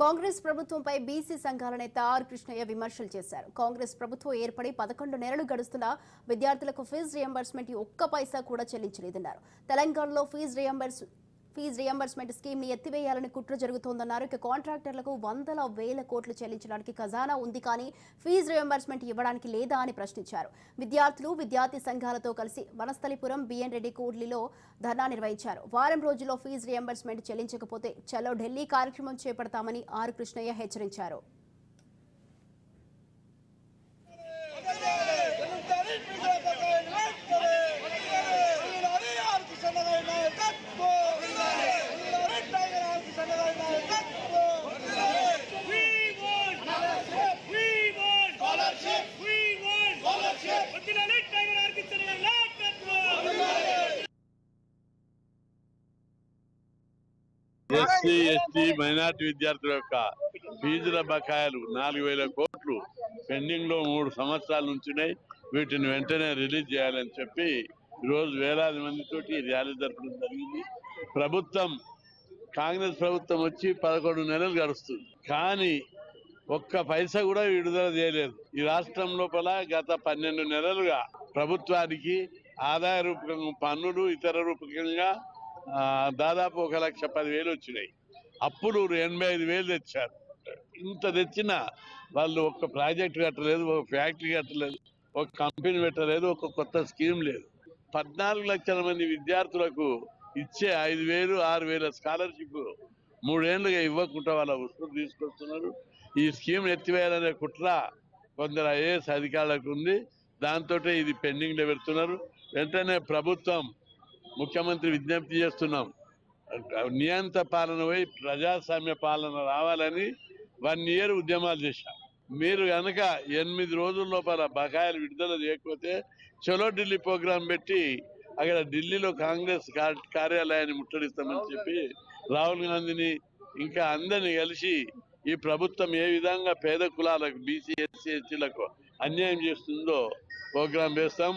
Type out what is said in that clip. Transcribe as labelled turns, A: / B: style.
A: కాంగ్రెస్ ప్రభుత్వంపై బీసీ సంఘాల నేత ఆర్ కృష్ణయ్య విమర్శలు చేశారు. కాంగ్రెస్ ప్రభుత్వం ఏర్పడి పదకొండు నెలలు గడుస్తున్నా విద్యార్థులకు ఫీజు రియంబర్స్మెంట్ ఒక్క పైసా కూడా చెల్లించలేదన్నారు. తెలంగాణలో ఫీజు రియంబర్స్ ఫీజు రియంబర్స్మెంట్ స్కీమ్ని ఎత్తివేయాలని కుట్ర జరుగుతోందన్నారు. ఇక కాంట్రాక్టర్లకు వందల వేల కోట్లు చెల్లించడానికి ఖజానా ఉంది కానీ ఫీజు రియంబర్స్మెంట్ ఇవ్వడానికి లేదా అని ప్రశ్నించారు. విద్యార్థులు విద్యార్థి సంఘాలతో కలిసి వనస్థలిపురం బిఎన్ రెడ్డి కూడ్లిలో ధర్నా నిర్వహించారు. వారం రోజుల్లో ఫీజు రియంబర్స్మెంట్ చెల్లించకపోతే చలో ఢిల్లీ కార్యక్రమం చేపడతామని ఆర్ కృష్ణయ్య హెచ్చరించారు.
B: ఎస్సీ ఎస్టీ మైనార్టీ విద్యార్థుల యొక్క ఫీజుల బకాయిలు నాలుగు వేల కోట్లు పెండింగ్లో మూడు సంవత్సరాల నుంచున్నాయి వీటిని వెంటనే రిలీజ్ చేయాలని చెప్పి ఈరోజు వేలాది మందితోటి ర్యాలీ జరపడం జరిగింది. ప్రభుత్వం కాంగ్రెస్ ప్రభుత్వం వచ్చి పదకొండు నెలలు గడుస్తుంది. కానీ ఒక్క పైసా కూడా విడుదల చేయలేదు. ఈ రాష్ట్రం లోపల గత పన్నెండు నెలలుగా ప్రభుత్వానికి ఆదాయ రూపకంగా పన్నులు ఇతర రూపకంగా దాదాపు ఒక లక్ష పదివేలు వచ్చినాయి. అప్పులు ఎనభై ఐదు వేలు తెచ్చారు. ఇంత తెచ్చినా వాళ్ళు ఒక్క ప్రాజెక్ట్ కట్టలేదు ఒక ఫ్యాక్టరీ కట్టలేదు ఒక కంపెనీ పెట్టలేదు ఒక కొత్త స్కీమ్ లేదు. పద్నాలుగు లక్షల మంది విద్యార్థులకు ఇచ్చే ఐదు వేలు ఆరు వేల స్కాలర్షిప్ మూడేళ్ళుగా ఇవ్వకుండా వాళ్ళ వస్తువులు తీసుకొస్తున్నారు. ఈ స్కీమ్ ఎత్తివేయాలనే కుట్ర కొందరు ఐఏఎస్ అధికారులకు ఉంది. దాంతో ఇది పెండింగ్లో పెడుతున్నారు. వెంటనే ప్రభుత్వం ముఖ్యమంత్రి విజ్ఞప్తి చేస్తున్నాం. నియంత పాలన పోయి ప్రజాస్వామ్య పాలన రావాలని వన్ ఇయర్ ఉద్యమాలు చేశాం. మీరు కనుక ఎనిమిది రోజుల లోపల బకాయిలు విడుదల చేయకపోతే చలో ఢిల్లీ ప్రోగ్రాం పెట్టి అక్కడ ఢిల్లీలో కాంగ్రెస్ కార్యాలయాన్ని ముట్టడిస్తామని చెప్పి రాహుల్ గాంధీని ఇంకా అందరిని కలిసి ఈ ప్రభుత్వం ఏ విధంగా పేద కులాలకు బీసీ ఎస్సీ ఎస్టీలకు అన్యాయం చేస్తుందో ప్రోగ్రాం వేస్తాం.